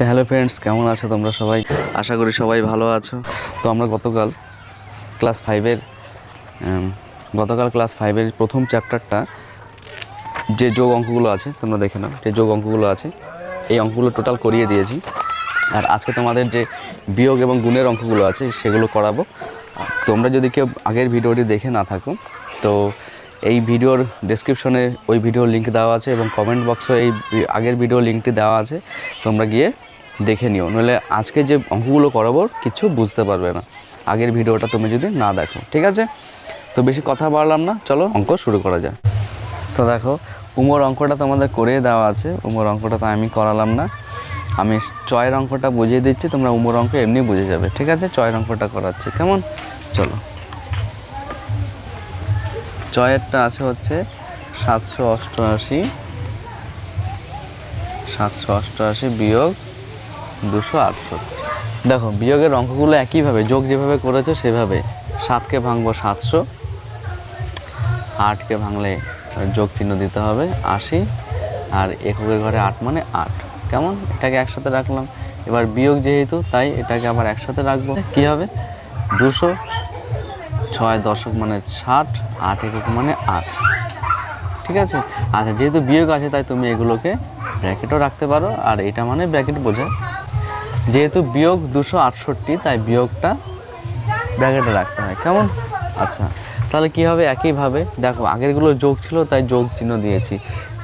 তো hello friends কেমন আছো তোমরা সবাই? আশা করি সবাই ভালো আছো। তো আমরা গতকাল ক্লাস ফাইভের গতকাল ক্লাস ফাইভের প্রথম চ্যাপ্টারটা যে যোগ অঙ্কগুলো আছে তোমরা দেখে নাও যে যোগ অঙ্কগুলো আছে এই অঙ্কগুলো টোটাল করিয়ে দিয়েছি। আর আজকে তোমাদের যে বিয়োগ এবং গুণের অঙ্কগুলো আছে সেগুলো করাবো। তোমরা যদি কেউ আগের ভিডিওটি দেখে না থাকো তো এই ভিডিওর ডেসক্রিপশনে ওই ভিডিওর লিঙ্ক দেওয়া আছে এবং কমেন্ট বক্সে এই আগের ভিডিও লিঙ্কটি দেওয়া আছে। তোমরা গিয়ে দেখে নিও, নইলে আজকে যে অঙ্কগুলো করাবো কিছু বুঝতে পারবে না। আগের ভিডিওটা তুমি যদি না দেখো, ঠিক আছে? তো বেশি কথা বাড়লাম না, চলো অঙ্ক শুরু করা যায় তো দেখো, উমর অঙ্কটা তোমাদের করে দেওয়া আছে, উমর অঙ্কটা তো আমি করালাম না। আমি চয়ের অঙ্কটা বুঝিয়ে দিচ্ছি, তোমরা উমর অঙ্ক এমনি বুঝে যাবে, ঠিক আছে? চয়ের অঙ্কটা করাচ্ছি, কেমন? চলো। চয়েরটা আছে হচ্ছে সাতশো অষ্টআশি সাতশো অষ্টআশি বিয়োগ দুশো আটষট্টি। দেখো, বিয়োগের অঙ্কগুলো একইভাবে, যোগ যেভাবে করেছ সেভাবে। সাতকে ভাঙবো সাতশো, আটকে ভাঙলে যোগ চিহ্ন দিতে হবে আশি, আর এককের ঘরে আট মানে আট। কেমন? এটাকে একসাথে রাখলাম। এবার বিয়োগ যেহেতু, তাই এটাকে আবার একসাথে রাখব। কী হবে? দুশো, ছয় দশক মানে ষাট, আট একক মানে আট। ঠিক আছে? আচ্ছা যেহেতু বিয়োগ আছে, তাই তুমি এগুলোকে ব্র্যাকেটও রাখতে পারো, আর এটা মানে ব্র্যাকেট বোঝায়। যেহেতু বিয়োগ দুশো আটষট্টি, তাই বিয়োগটা ব্র্যাকেটে রাখতে হয়। কেমন? আচ্ছা তাহলে কী হবে? একইভাবে, দেখো, আগেরগুলো যোগ ছিল, তাই যোগ চিহ্ন দিয়েছি।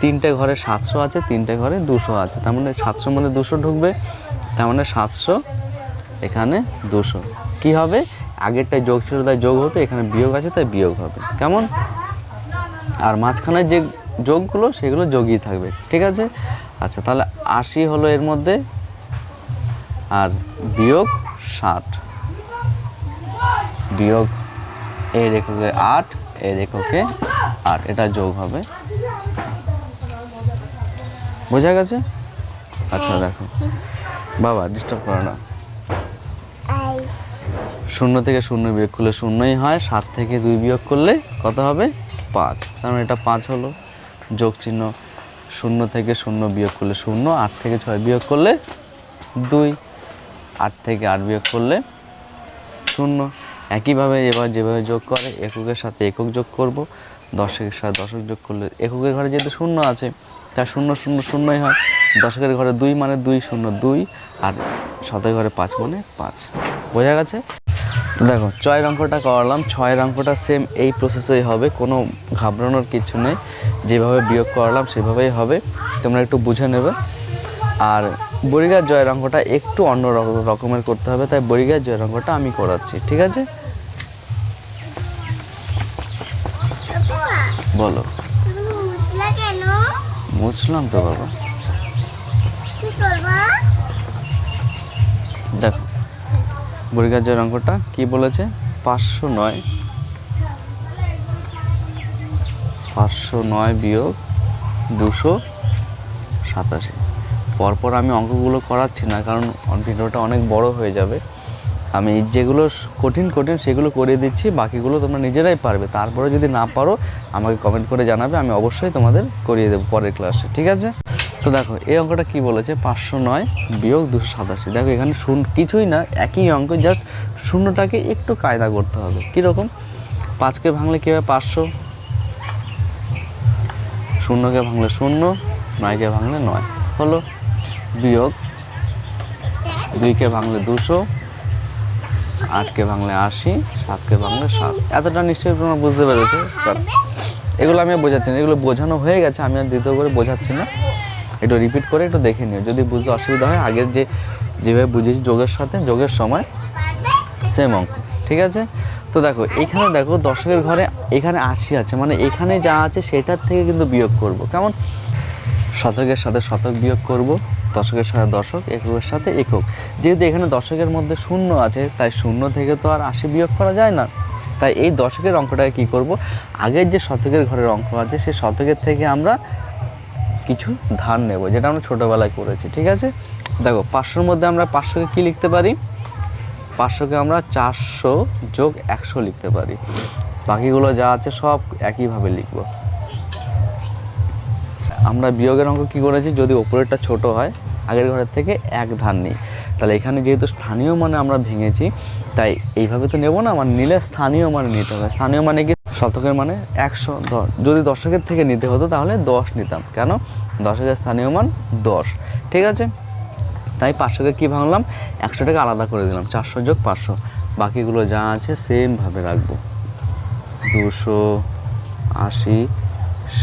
তিনটে ঘরে সাতশো আছে, তিনটে ঘরে দুশো আছে। তার মানে সাতশোর মধ্যে দুশো ঢুকবে, তার মানে সাতশো, এখানে দুশো। কী হবে? আগেরটায় যোগ ছিল, তাই যোগ হতো, এখানে বিয়োগ আছে, তাই বিয়োগ হবে। কেমন? আর মাঝখানে যে যোগগুলো, সেগুলো যোগই থাকবে। ঠিক আছে? আচ্ছা তাহলে আশি হলো এর মধ্যে। আর বিয়োগ ষাট। বিয়োগ এর এককে আট এর এককে আট। এটা যোগ হবে। বোঝা গেছে? আচ্ছা দেখো। বাবা ডিস্টার্ব করো না। শূন্য থেকে শূন্য বিয়োগ করলে শূন্যই হয়। সাত থেকে দুই বিয়োগ করলে কত হবে? পাঁচ। তার মানে এটা পাঁচ হলো। যোগ চিহ্ন শূন্য থেকে শূন্য বিয়োগ করলে শূন্য আট থেকে ছয় বিয়োগ করলে দুই। আট থেকে আট বিয়োগ করলে শূন্য। একইভাবে এবার যেভাবে যোগ করে, এককের সাথে একক যোগ করব। দশকের সাথে দশক যোগ করলে, এককের ঘরে যেহেতু শূন্য আছে তার শূন্য শূন্য, শূন্যই হয়। দশকের ঘরে দুই মানে দুই, শূন্য দুই, আর শতকের ঘরে পাঁচ মানে পাঁচ। বোঝা গেছে? তো দেখো, ছয়ের অঙ্কটা করালাম। ছয়ের অঙ্কটা সেম এই প্রসেসেই হবে, কোনো ঘাবড়ানোর কিছু নেই। যেভাবে বিয়োগ করালাম, সেভাবেই হবে। তোমরা একটু বুঝে নেবে। আর বরিগার জয়ের অঙ্কটা একটু অন্য রক- রকমের করতে হবে, তাই বরিগার জয়ের অঙ্কটা আমি করাচ্ছি, ঠিক আছে? বলো। বুঝলাম তো বাবা। দেখো বরিগার জয়ের অঙ্কটা কি বলেছে? পাঁচশো নয়। পাঁচশো নয় বিয়োগ দুশো সাতাশি। পরপর আমি অঙ্কগুলো করাচ্ছি না, কারণ ভিডিওটা অনেক বড় হয়ে যাবে। আমি যেগুলো কঠিন কঠিন সেগুলো করিয়ে দিচ্ছি, বাকিগুলো তোমরা নিজেরাই পারবে। তারপরে যদি না পারো, আমাকে কমেন্ট করে জানাবে, আমি অবশ্যই তোমাদের করিয়ে দেবো পরের ক্লাসে ঠিক আছে? তো দেখো, এই অঙ্কটা কি বলেছে? পাঁচশো নয় বিয়োগ দুশো সাতাশি। দেখো, এখানে শূন্য, কিছুই না, একই অঙ্ক জাস্ট শূন্যটাকে একটু কায়দা করতে হবে। কীরকম? পাঁচকে ভাঙলে কী হবে পাঁচশো। শূন্যকে ভাঙলে শূন্য, নয়কে ভাঙলে নয়। হলো? বিয়োগ দুইকে ভাঙলে দুশো, আটকে ভাঙলে আশি, সাতকে ভাঙলে সাত। এতটা নিশ্চয়ই তোমরা বুঝতে পেরেছ এগুলো আমি বোঝাচ্ছি না। এগুলো বোঝানো হয়ে গেছে, আমি আর দ্বিতীয় করে বোঝাচ্ছি না। একটু রিপিট করে একটু দেখে নিও। যদি বুঝতে অসুবিধা হয় আগের যে যেভাবে বুঝেছি যোগের সাথে, যোগের সময় সেম অঙ্ক, ঠিক আছে? তো দেখো, এখানে দেখো দশকের ঘরে এখানে আশি আছে মানে এখানে যা আছে সেটার থেকে কিন্তু বিয়োগ করব। কেমন? শতকের সাথে শতক বিয়োগ করব, দশকের সাথে দশক, এককের সাথে একক। যেহেতু এখানে দশকের মধ্যে শূন্য আছে, তাই শূন্য থেকে তো আর আশি বিয়োগ করা যায় না। তাই এই দশকের অঙ্কটাকে কী করব? আগের যে শতকের ঘরের অঙ্ক আছে, সেই শতকের থেকে আমরা কিছু ধার নেব, যেটা আমরা ছোটোবেলায় করেছি, ঠিক আছে? দেখো, পাঁচশোর মধ্যে আমরা পাঁচশোকে কী লিখতে পারি? পাঁচশোকে আমরা চারশো যোগ একশো লিখতে পারি। বাকিগুলো যা আছে সব একইভাবে লিখব। আমরা বিয়োগের অঙ্ক কী করেছি? যদি ওপরেরটা ছোট হয়, আগের ঘরের থেকে এক ধার নিই। তাহলে এখানে যেহেতু স্থানীয় মানে আমরা ভেঙেছি, তাই এইভাবে তো নেব না আমার নিলে স্থানীয় মানে নিতে হবে। স্থানীয় মানে কি? শতকের মানে একশো যদি দশকের থেকে নিতে হতো, তাহলে দশ নিতাম। কেন? দশ হাজার স্থানীয় মান দশ। ঠিক আছে? তাই পাঁচশোকে কী ভাঙলাম? একশোটাকে আলাদা করে দিলাম। চারশো যোগ পাঁচশো। বাকিগুলো যা আছে সেমভাবে রাখব। দুশো আশি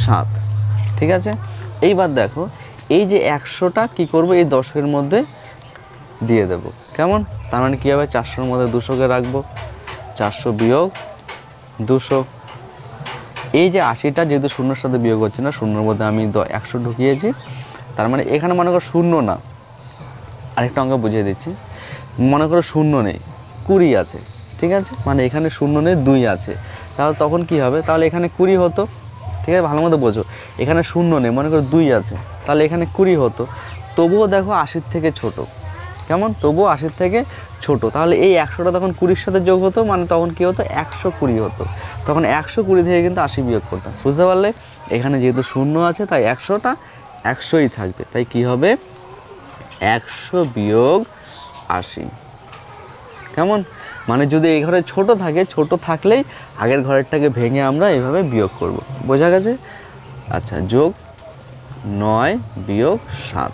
সাত। ঠিক আছে? এইবার দেখো, এই যে একশোটা কি করব? এই দশকের মধ্যে দিয়ে দেব। কেমন? তার মানে কী হবে? চারশোর মধ্যে দুশোকে রাখব। চারশো বিয়োগ দুশো। এই যে আশিটা যেহেতু শূন্যর সাথে বিয়োগ হচ্ছে না, শূন্যর মধ্যে আমি একশো ঢুকিয়েছি। তার মানে এখানে মনে করো শূন্য না। আরেকটা অঙ্ক বুঝিয়ে দিচ্ছি। মনে করো শূন্য নেই, কুড়ি আছে। ঠিক আছে? মানে এখানে শূন্য নেই, দুই আছে। তাহলে তখন কি হবে? তাহলে এখানে কুড়ি হতো। ঠিক আছে? ভালো মতো বোঝো। এখানে শূন্য নেই, মনে করো দুই আছে। তাহলে এখানে কুড়ি হতো। তবুও দেখো আশির থেকে ছোট। কেমন? তবুও আশির থেকে ছোট। তাহলে এই একশোটা তখন কুড়ির সাথে যোগ হতো মানে তখন কি হতো? একশো কুড়ি হতো। তখন একশো কুড়ি থেকে কিন্তু আশি বিয়োগ করতাম। বুঝতে পারলে? এখানে যেহেতু শূন্য আছে, তাই একশোটা একশোই থাকবে। তাই কি হবে? একশো বিয়োগ আশি। কেমন? মানে যদি এই ঘরে ছোট থাকে, ছোট থাকলেই আগের ঘরেরটাকে ভেঙে আমরা এইভাবে বিয়োগ করব। বোঝা গেছে? আচ্ছা যোগ নয় বিয়োগ সাত।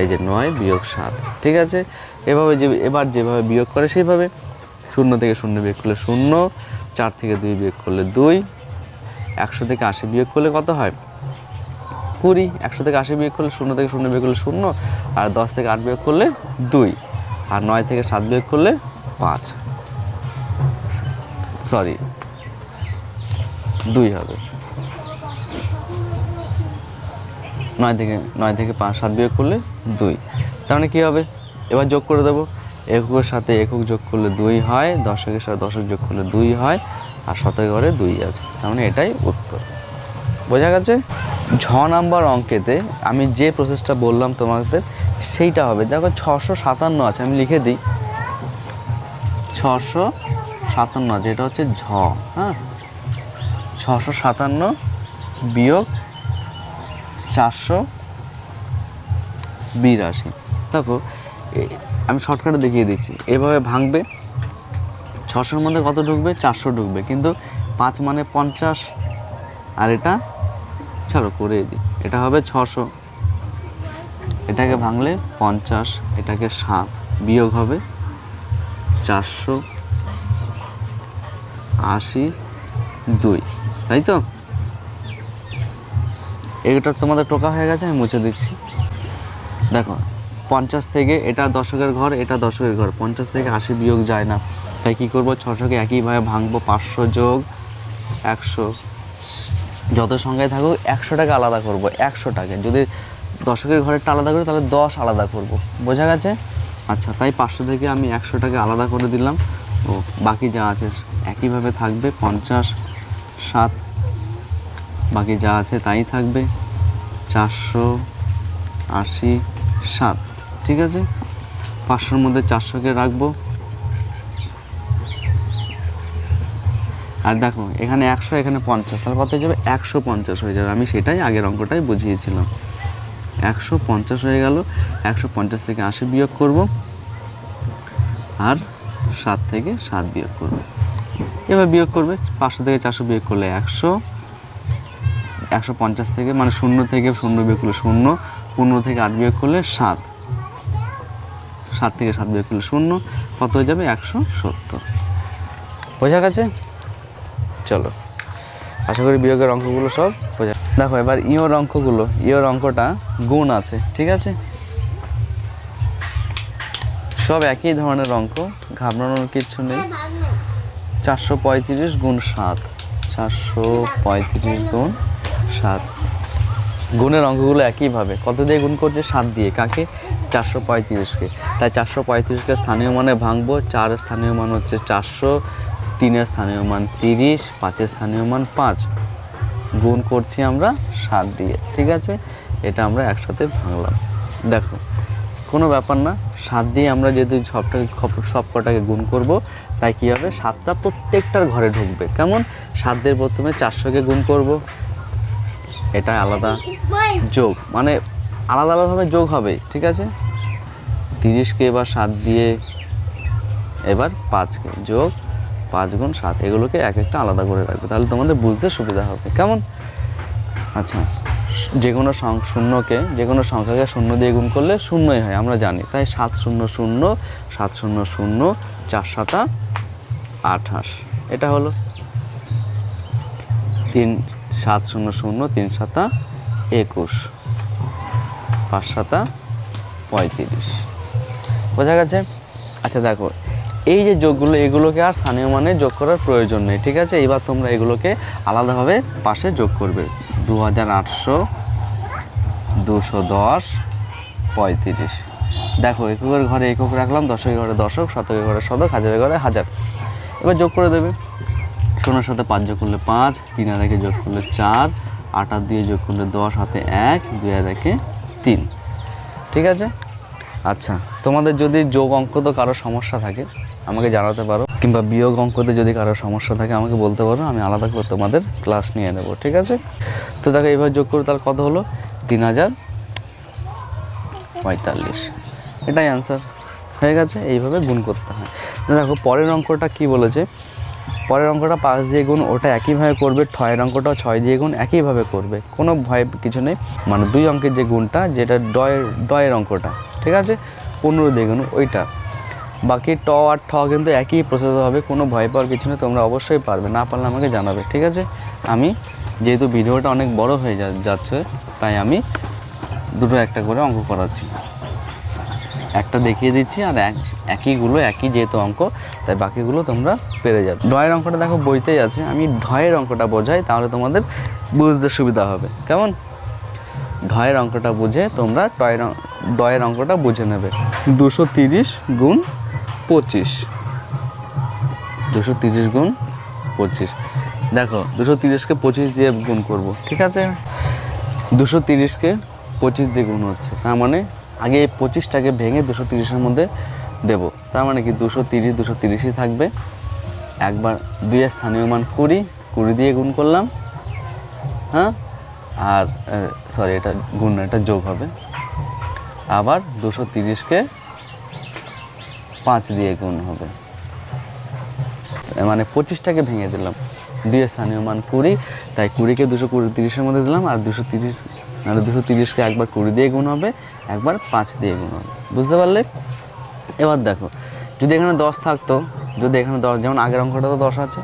এই যে নয় বিয়োগ সাত, ঠিক আছে? এভাবে যে, এবার যেভাবে বিয়োগ করে সেইভাবে। শূন্য থেকে শূন্য বিয়োগ করলে শূন্য, চার থেকে দুই বিয়োগ করলে দুই। একশো থেকে আশি বিয়োগ করলে কত হয়? কুড়ি। একশো থেকে আশি বিয়োগ করলে শূন্য থেকে শূন্য বিয়োগ করলে শূন্য, আর দশ থেকে আট বিয়োগ করলে দুই। আর নয় থেকে সাত বিয়োগ করলে পাঁচ। সরি দুই হবে। নয় থেকে নয় থেকে পাঁচ, সাত বিয়োগ করলে দুই। তার মানে কী হবে? এবার যোগ করে দেবো। এককের সাথে একক যোগ করলে দুই হয়, দশকের সাথে দশক যোগ করলে দুই হয়, আর শতকের ঘরে দুই আছে। তার মানে এটাই উত্তর। বোঝা গেছে? ঝ নাম্বার অঙ্কেতে আমি যে প্রসেসটা বললাম তোমাদের, সেইটা হবে। দেখো ছশো সাতান্ন আছে, আমি লিখে দিই। ছশো সাতান্ন, যেটা হচ্ছে ঝ হ্যাঁ? ছশো সাতান্ন বিয়োগ চারশো বিরাশি। দেখো আমি শর্টকাটে দেখিয়ে দিচ্ছি। এভাবে ভাঙবে, ছশোর মধ্যে কত ঢুকবে? চারশো ঢুকবে। কিন্তু পাঁচ মানে পঞ্চাশ, আর এটা, ছাড়ো, করে দিই। এটা হবে ছশো। এটাকে ভাঙলে পঞ্চাশ, এটাকে সাত বিয়োগ হবে চারশো আশি দুই, তাই তো? এটা তোমাদের টোকা হয়ে গেছে, আমি মুছে দিচ্ছি। দেখো, পঞ্চাশ থেকে এটা দশকের ঘর, এটা দশকের ঘর, পঞ্চাশ থেকে আশি বিয়োগ যায় না। তাই কী করব? ছশোকে একইভাবে ভাঙবো, পাঁচশো যোগ একশো। যত সংখ্যায় থাকুক, একশোটাকে আলাদা করব, একশোটাকে। যদি দশকের ঘরেরটা আলাদা করি, তাহলে দশ আলাদা করব। বোঝা গেছে? আচ্ছা তাই পাঁচশো থেকে আমি একশো টাকা আলাদা করে দিলাম। ও বাকি যা আছে একইভাবে থাকবে, পঞ্চাশ, সাত, বাকি যা আছে তাই থাকবে, চারশো আশি, সাত, ঠিক আছে? পাঁচশোর মধ্যে চারশোকে রাখব। আর দেখো, এখানে একশো, এখানে পঞ্চাশ, তাহলে কত যাবে? একশো পঞ্চাশ হয়ে যাবে। আমি সেটাই আগের অঙ্কটাই বুঝিয়েছিলাম। একশো পঞ্চাশ হয়ে গেল। একশো পঞ্চাশ থেকে আশি বিয়োগ করব। আর সাত থেকে সাত বিয়োগ করব। এবার বিয়োগ করবে, পাঁচশো থেকে চারশো বিয়োগ করলে একশো। একশো পঞ্চাশ থেকে মানে শূন্য থেকে শূন্য বিয়োগ করলে শূন্য, পনেরো থেকে আট বিয়োগ করলে সাত। সাত থেকে সাত বিয়োগ করলে শূন্য, কত হয়ে যাবে? একশো সত্তর। বোঝা গেছে? চলো। আশা করি বিয়োগের অঙ্কগুলো সব বোঝা দেখো, এবার ইওর অঙ্কগুলো ইওর অঙ্কটা গুণ আছে, ঠিক আছে? সব একই ধরনের অঙ্ক, ঘাবড়ানোর কিছু নেই। চারশো পঁয়ত্রিশ গুণ সাত, চারশো পঁয়ত্রিশ গুণ সাত। গুণের অঙ্কগুলো একইভাবে, কত দিয়ে গুণ করছে? সাত দিয়ে, কাকে? চারশো পঁয়ত্রিশকে। তাই চারশো পঁয়ত্রিশকে স্থানীয় মানে ভাঙবো, চার স্থানীয় মান হচ্ছে চারশো তিনের স্থানীয় মান তিরিশ, পাঁচের স্থানীয় মান পাঁচ। গুণ করছি আমরা সাত দিয়ে, ঠিক আছে? এটা আমরা একসাথে ভাঙলাম। দেখো, কোনো ব্যাপার না, সাত দিয়ে আমরা যেহেতু সবটাকে সব কটাকে গুণ করব, তাই কী হবে? সাতটা প্রত্যেকটার ঘরে ঢুকবে। কেমন? সাত দিয়ে প্রথমে চারশোকে গুণ করব। এটা আলাদা যোগ মানে আলাদা আলাদাভাবে যোগ হবে, ঠিক আছে? তিরিশকে এবার সাত দিয়ে, এবার পাঁচকে যোগ পাঁচ গুণ সাত, এগুলোকে এক একটা আলাদা করে রাখবে। তাহলে তোমাদের বুঝতে সুবিধা হবে। কেমন? আচ্ছা যে কোনো শূন্যকে, যে কোনো সংখ্যাকে শূন্য দিয়ে গুণ করলে শূন্যই হয়, আমরা জানি। তাই সাত শূন্য শূন্য, সাত শূন্য শূন্য, চার সাতা আঠাশ। এটা হলো তিন, সাত শূন্য শূন্য, তিন সাতা একুশ। পাঁচ সাতা পঁয়ত্রিশ। বোঝা গেছে? আচ্ছা দেখো এই যে যোগগুলো, এগুলোকে আর স্থানীয় মানে যোগ করার প্রয়োজন নেই, ঠিক আছে? এবার তোমরা এগুলোকে আলাদাভাবে পাশে যোগ করবে। দু হাজার আটশো দুশো দশ পঁয়ত্রিশ। দেখো, এককের ঘরে একক রাখলাম দশকের ঘরে দশক, শতকের ঘরে শতক, হাজারের ঘরে হাজার। এবার যোগ করে দেবে। শূন্যের সাথে পাঁচ যোগ করলে পাঁচ তিন আর একে যোগ করলে চার আট দিয়ে যোগ করলে দশ, হাতে এক দুই আর একে তিন। ঠিক আছে? আচ্ছা তোমাদের যদি যোগ অঙ্ক তো কারও সমস্যা থাকে আমাকে জানাতে পারো। কিংবা বিয়োগ অঙ্কতে যদি কারও সমস্যা থাকে, আমাকে বলতে পারো। আমি আলাদা করে তোমাদের ক্লাস নিয়ে নেব, ঠিক আছে? তো দেখো, এইভাবে যোগ করে তার কত হলো? তিন হাজার পঁয়তাল্লিশ। এটাই অ্যান্সার হয়ে গেছে? এইভাবে গুণ করতে হয়। দেখো, পরের অঙ্কটা কি বলেছে? পরের অঙ্কটা পাঁচ দিয়ে গুণ, ওটা একইভাবে করবে। ছয়ের অঙ্কটাও ছয় দিয়ে গুণ, একইভাবে করবে। কোনো ভয় কিছু নেই। মানে দুই অঙ্কের যে গুণটা, যেটা ডয়ের ডয়ের অঙ্কটা, ঠিক আছে? পনেরো দিয়ে গুণ, ওইটা। বাকি ট আর ঠ কিন্তু একই প্রসেস হবে, কোনো ভয় পাওয়ার কিছু না তোমরা অবশ্যই পারবে, না পারলে আমাকে জানাবে, ঠিক আছে? আমি যেহেতু ভিডিওটা অনেক বড় হয়ে যাচ্ছে, তাই আমি দুটো একটা করে অঙ্ক করাচ্ছি। একটা দেখিয়ে দিচ্ছি আর এক একইগুলো, একই যেহেতু অঙ্ক, তাই বাকিগুলো তোমরা পেরে যাবে। ঢয়ের অঙ্কটা দেখো বইতেই আছে, আমি ঢয়ের অঙ্কটা বোঝাই, তাহলে তোমাদের বুঝতে সুবিধা হবে, কেমন? ঢয়ের অঙ্কটা বুঝে তোমরা টয়ের ডয়ের অঙ্কটা বুঝে নেবে। দুশো তিরিশ গুণ পঁচিশ। দুশো তিরিশ গুণ পঁচিশ। দেখো, দুশো তিরিশকে পঁচিশ দিয়ে গুণ করব, ঠিক আছে? দুশো তিরিশকে পঁচিশ দিয়ে গুণ হচ্ছে। তার মানে আগে এই পঁচিশটাকে ভেঙে দুশো তিরিশের মধ্যে দেব। তার মানে কি দুশো তিরিশ, দুশো তিরিশই থাকবে। একবার দুইয়ের স্থানীয় মান কুড়ি কুড়ি দিয়ে গুণ করলাম। হ্যাঁ? আর সরি এটা গুণ এটা যোগ হবে। আবার দুশো তিরিশকে পাঁচ দিয়ে গুণ হবে। মানে পঁচিশটাকে ভেঙে দিলাম। দুই স্থানীয় মান কুড়ি, তাই কুড়িকে দুশো কুড়ি তিরিশের মধ্যে দিলাম, আর দুশো তিরিশ মানে দুশো তিরিশকে একবার কুড়ি দিয়ে গুণ হবে, একবার পাঁচ দিয়ে গুণ হবে। বুঝতে পারলে? এবার দেখো, যদি এখানে দশ থাকতো, যদি এখানে দশ, যেমন আগের অঙ্কটা তো দশ আছে,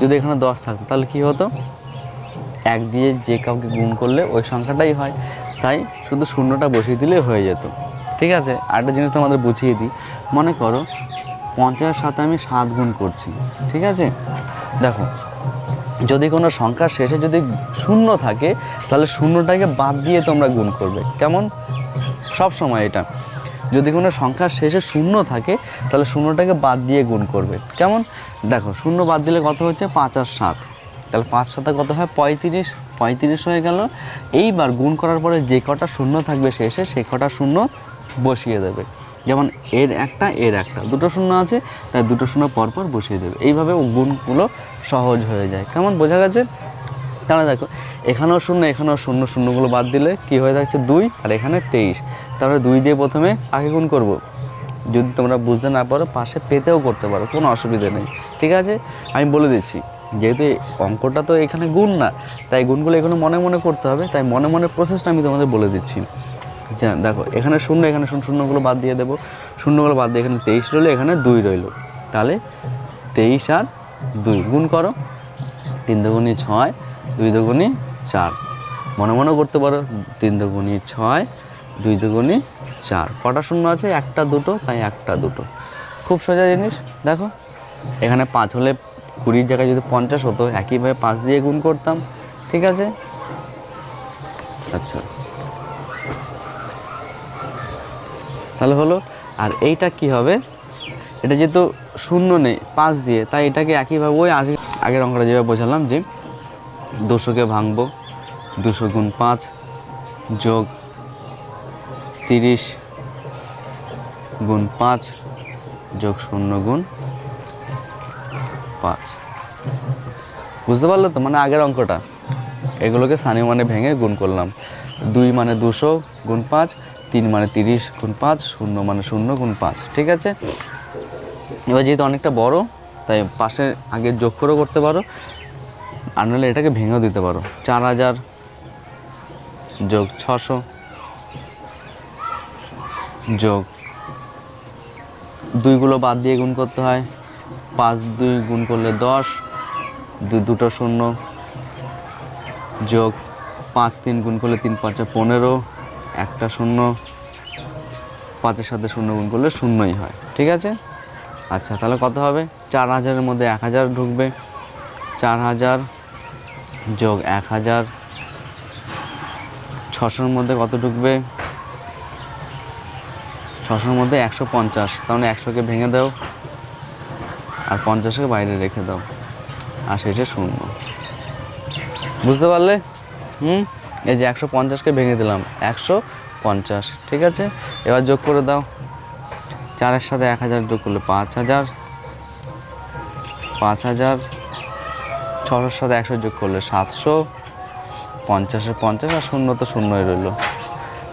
যদি এখানে দশ থাকতো, তাহলে কী হতো? এক দিয়ে যে কাউকে গুণ করলে ওই সংখ্যাটাই হয়। তাই শুধু শূন্যটা বসিয়ে দিলে হয়ে যেত। ঠিক আছে? আরেকটা জিনিস তোমাদের বুঝিয়ে দিই। মনে করো পঞ্চাশের সাথে আমি সাত গুণ করছি, ঠিক আছে? দেখো, যদি কোনো সংখ্যার শেষে যদি শূন্য থাকে, তাহলে শূন্যটাকে বাদ দিয়ে তোমরা গুণ করবে। কেমন? সব সময় এটা। যদি কোনো সংখ্যার শেষে শূন্য থাকে, তাহলে শূন্যটাকে বাদ দিয়ে গুণ করবে। কেমন? দেখো, শূন্য বাদ দিলে কত হচ্ছে? পাঁচ আর সাত। তাহলে পাঁচ সাথে কত হয়? পঁয়ত্রিশ। পঁয়ত্রিশ হয়ে গেল। এইবার গুণ করার পরে যে কটা শূন্য থাকবে শেষে সেই কটা শূন্য বসিয়ে দেবে। যেমন এর একটা এর একটা। দুটো শূন্য আছে, তাই দুটো শূন্য পরপর বসিয়ে দেবে। এইভাবে গুণগুলো সহজ হয়ে যায়। কেমন বোঝা গেছে? তাহলে দেখো, এখানেও শূন্য এখানেও শূন্য, শূন্যগুলো বাদ দিলে কি হয়ে যাচ্ছে দুই আর এখানে তেইশ। তাহলে দুই দিয়ে প্রথমে আগে গুণ করব? যদি তোমরা বুঝতে না পারো, পাশে পেতেও করতে পারো, কোনো অসুবিধে নেই। ঠিক আছে? আমি বলে দিচ্ছি, যেহেতু অঙ্কটা তো এখানে গুণ না, তাই গুণগুলো এখানে মনে মনে করতে হবে। তাই মনে মনে প্রসেসটা আমি তোমাদের বলে দিচ্ছি। যা দেখো, এখানে শূন্য এখানে শূন্য, শূন্যগুলো বাদ দিয়ে দেবো। শূন্যগুলো বাদ দিয়ে এখানে তেইশ রইল, এখানে দুই রইল। তাহলে তেইশ আর দুই গুণ করো। তিন দুগুণি ছয়, দুই দুগুণি চার। মনে মনে করতে পারো, তিন দুগুণি ছয়, দুই দুগুণি চার। কটা শূন্য আছে? একটা দুটো, তাই একটা দুটো। খুব সোজা জিনিস, দেখো। এখানে পাঁচ হলে কুড়ির জায়গায় যদি পঞ্চাশ হতো, একইভাবে পাঁচ দিয়ে গুণ করতাম, ঠিক আছে? আচ্ছা। তাহলে হলো, আর এইটা কি হবে? এটা যেহেতু শূন্য নেই, পাঁচ দিয়ে, তাই এটাকে একইভাবে ওই আগে, আগের অঙ্কটা যেভাবে বোঝালাম যে দুশোকে ভাঙবো, দুশো গুণ পাঁচ যোগ তিরিশ গুণ পাঁচ যোগ শূন্য গুণ পাঁচ। বুঝতে পারলে তো? মানে আগের অঙ্কটা। এগুলোকে স্থানীয় মানে ভেঙে গুণ করলাম। দুই মানে দুশো গুণ পাঁচ তিন মানে তিরিশ গুণ পাঁচ, শূন্য মানে শূন্য গুণ পাঁচ, ঠিক আছে? এবার যেহেতু অনেকটা বড়, তাই পাশে আগে যোগ করেও করতে পারো, আর নাহলে এটাকে ভেঙেও দিতে পারো। চার হাজার যোগ ছশো যোগ দুইগুলো বাদ দিয়ে গুণ করতে হয়। পাঁচ দুই গুণ করলে দশ দুটো শূন্য যোগ পাঁচ তিন গুণ করলে তিন পাঁচে পনেরো একটা শূন্য পাঁচের সাথে শূন্য গুণ করলে শূন্যই হয়, ঠিক আছে? আচ্ছা তাহলে কত হবে? চার হাজারের মধ্যে এক হাজার ঢুকবে। চার হাজার যোগ এক হাজার ছশোর মধ্যে কত ঢুকবে? ছশোর মধ্যে একশো পঞ্চাশ তাহলে একশোকে ভেঙে দাও আর পঞ্চাশকে বাইরে রেখে দাও, আর শেষে শূন্য। বুঝতে পারলে? হুম? এই যে একশো পঞ্চাশকে ভেঙে দিলাম, একশো পঞ্চাশ, ঠিক আছে? এবার যোগ করে দাও। চারের সাথে এক হাজার যোগ করলে পাঁচ হাজার। পাঁচ হাজার ছশোর সাথে একশো যোগ করলে সাতশো। পঞ্চাশে পঞ্চাশ আর শূন্য তো শূন্যই রইল।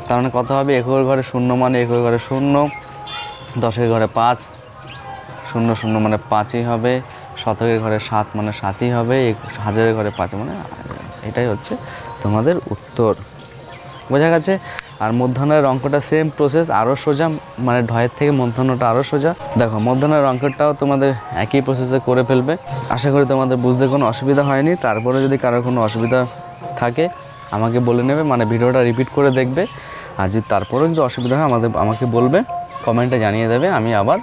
তার মানে কত হবে? একের ঘরে শূন্য মানে একের ঘরে শূন্য, দশের ঘরে পাঁচ। শূন্য শূন্য মানে পাঁচই হবে, শতকের ঘরে সাত মানে সাতই হবে হাজারের ঘরে পাঁচ মানে এটাই হচ্ছে তোমাদের উত্তর। বোঝা গেছে? আর মধ্যাহ্নের অঙ্কটা সেম প্রসেস আরও সোজা মানে ঢয়ের থেকে মধ্যাহ্নটা আরও সোজা। দেখো, মধ্যাহ্নের অঙ্কটাও তোমাদের একই প্রসেসে করে ফেলবে। আশা করি তোমাদের বুঝতে কোনো অসুবিধা হয়নি। তারপরে যদি কারোর কোনো অসুবিধা থাকে, আমাকে বলে নেবে মানে ভিডিওটা রিপিট করে দেখবে। আর যদি তারপরেও যদি অসুবিধা হয়, আমাদের, আমাকে বলবে কমেন্টে জানিয়ে দেবে। আমি আবার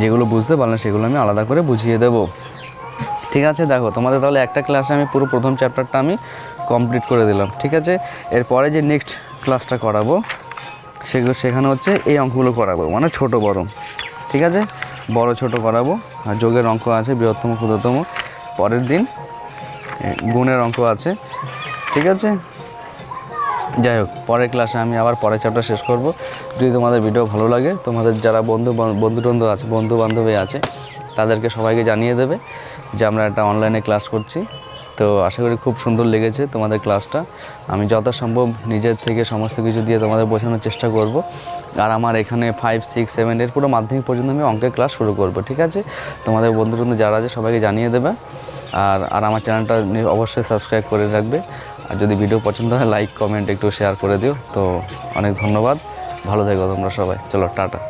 যেগুলো বুঝতে পারলাম, সেগুলো আমি আলাদা করে বুঝিয়ে দেবো। ঠিক আছে, দেখো, তোমাদের তাহলে একটা ক্লাসে আমি পুরো প্রথম চ্যাপ্টারটা আমি কমপ্লিট করে দিলাম, ঠিক আছে? এরপরে যে নেক্সট ক্লাসটা করাবো, সেগুলো সেখানে হচ্ছে এই অঙ্কগুলো করাবো মানে ছোট বড়, ঠিক আছে? বড় ছোট করাবো, আর যোগের অঙ্ক আছে, বৃহত্তম, ক্ষুদ্রতম, পরের দিন গুণের অঙ্ক আছে, ঠিক আছে? যাই হোক, পরের ক্লাসে আমি আবার পরের চ্যাপ্টার শেষ করব। যদি তোমাদের ভিডিও ভালো লাগে, তোমাদের যারা বন্ধু বন্ধু আছে বন্ধু বান্ধবী আছে, তাদেরকে সবাইকে জানিয়ে দেবে যে আমরা একটা অনলাইনে ক্লাস করছি। তো আশা করি খুব সুন্দর লেগেছে তোমাদের ক্লাসটা। আমি যথাসম্ভব নিজের থেকে সমস্ত কিছু দিয়ে তোমাদের বোঝানোর চেষ্টা করব। আর আমার এখানে ফাইভ সিক্স সেভেন এর পুরো মাধ্যমিক পর্যন্ত আমি অঙ্কের ক্লাস শুরু করব, ঠিক আছে? তোমাদের বন্ধু টন্ধু যারা আছে সবাইকে জানিয়ে দেবে। আর আর আমার চ্যানেলটা অবশ্যই সাবস্ক্রাইব করে রাখবে। আর যদি ভিডিও পছন্দ হয় লাইক কমেন্ট একটু শেয়ার করে দিও। তো অনেক ধন্যবাদ। ভালো থেকো তোমরা সবাই। চলো, টাটা।